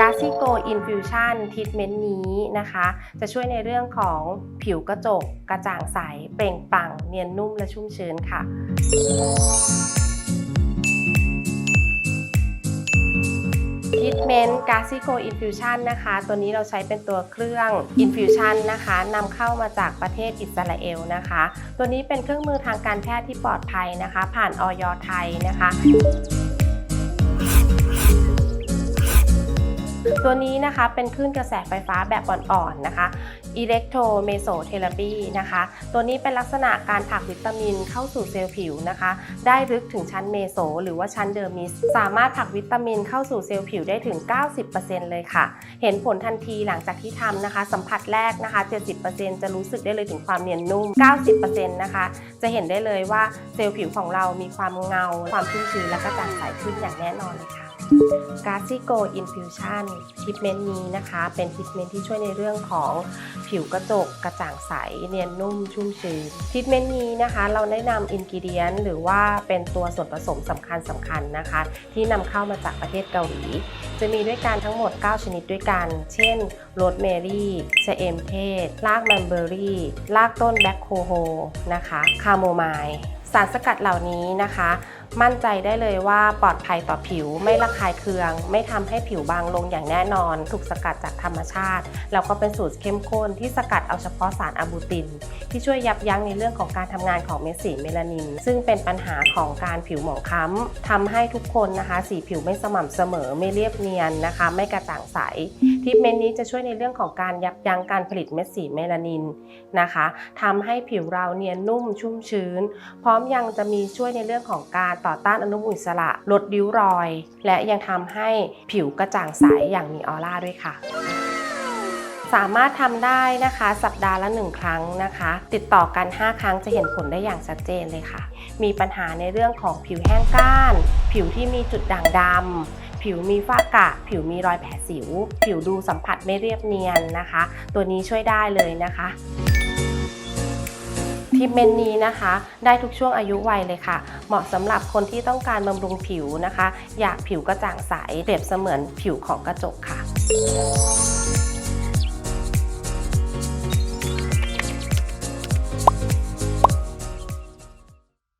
g a s i g o Infusion Treatment นี้นะคะ จะช่วยในเรื่องของผิวกระจก กระจ่างใส เปล่งปลั่ง เนียนนุ่มและชุ่มชื้นค่ะทรีทเมนต์กาซิโกอินฟิวชันนะคะ ตัวนี้เราใช้เป็นตัวเครื่องอินฟิวชันนะคะนำเข้ามาจากประเทศอิสราเอลนะคะ ตัวนี้เป็นเครื่องมือทางการแพทย์ที่ปลอดภัยนะคะ ผ่านออยไทยนะคะ ตัวนี้นะคะเป็นคลื่นกระแสไฟฟ้าแบบอ่อนๆนะคะอิเล็กโทรเมโซเทอราปีนะคะ ตัวนี้เป็นลักษณะการผักวิตามินเข้าสู่เซลล์ผิวนะคะ ได้ลึกถึงชั้นเมโซหรือว่าชั้นเดอร์มิส สามารถผักวิตามินเข้าสู่เซลล์ผิวได้ถึง 90%เลยค่ะ เห็นผลทันทีหลังจากที่ทำนะคะ สัมผัสแรกนะคะ 70%จะรู้สึกได้เลยถึงความเนียนนุ่ม 90%นะคะ จะเห็นได้เลยว่าเซลล์ผิวของเรามีความเงา ความชุ่มชื้นและกระจ่างใสขึ้นอย่างแน่นอนเลยค่ะ g a s i g o Infusion ทรีทเมนต์นี้นะคะ เป็นทรีทเมนต์ที่ช่วยในเรื่องของผิวกระจกกระจ่างใสเนียนนุ่มชุ่มชื้นทรีทเมนต์นี้นะคะ เราได้นำอินกิเดียนหรือว่าเป็นตัวส่วนผสมสำคัญสำคัญนะคะ ที่นำเข้ามาจากประเทศเกาหลี จะมีด้วยกันทั้งหมด 9 ชนิดด้วยกัน เช่นโรสเมรี่ชะเอมเทศรากแมนเบอรี่รากต้นแบ็คโคโฮนะคะคาโมไมล์สารสกัดเหล่านี้นะคะมั่นใจได้เลยว่าปลอดภัยต่อผิวไม่ระคายเคือง ไม่ทำให้ผิวบางลงอย่างแน่นอน ถูกสกัดจากธรรมชาติ แล้วก็เป็นสูตรเข้มข้นที่สกัดเอาเฉพาะสารอะบูติน ที่ช่วยยับยั้งในเรื่องของการทำงานของเม็ดสีเมลานิน ซึ่งเป็นปัญหาของการผิวหมองคล้ำทำให้ทุกคนนะคะ สีผิวไม่สม่ำเสมอไม่เรียบเนียนนะคะ ไม่กระจ่างใสทรีเมนนี้จะช่วยในเรื่องของการยับยั้งการผลิตเม็ดสีเมลานินนะคะทำให้ผิวเราเนียนนุ่มชุ่มชื้น พร้อมยังจะมีช่วยในเรื่องของการต่อต้านอนุมูลอิสระ ลดริ้วรอย และยังทำให้ผิวกระจ่างใสอย่างมีออร่าด้วยค่ะสามารถทำได้นะคะสัปดาห์ละ 1 ครั้งนะคะ ติดต่อกัน 5 ครั้งจะเห็นผลได้อย่างชัดเจนเลยค่ะ มีปัญหาในเรื่องของผิวแห้งก้าน ผิวที่มีจุดด่างดำผิวมีฝ้ากระผิวมีรอยแผลสิว ผิวดูสัมผัสไม่เรียบเนียนนะคะ ตัวนี้ช่วยได้เลยนะคะ ทิปเมนนี้นะคะ ได้ทุกช่วงอายุวัยเลยค่ะ เหมาะสำหรับคนที่ต้องการบำรุงผิวนะคะ อยากผิวกระจ่างใสเปรียบเสมือนผิวของกระจกค่ะ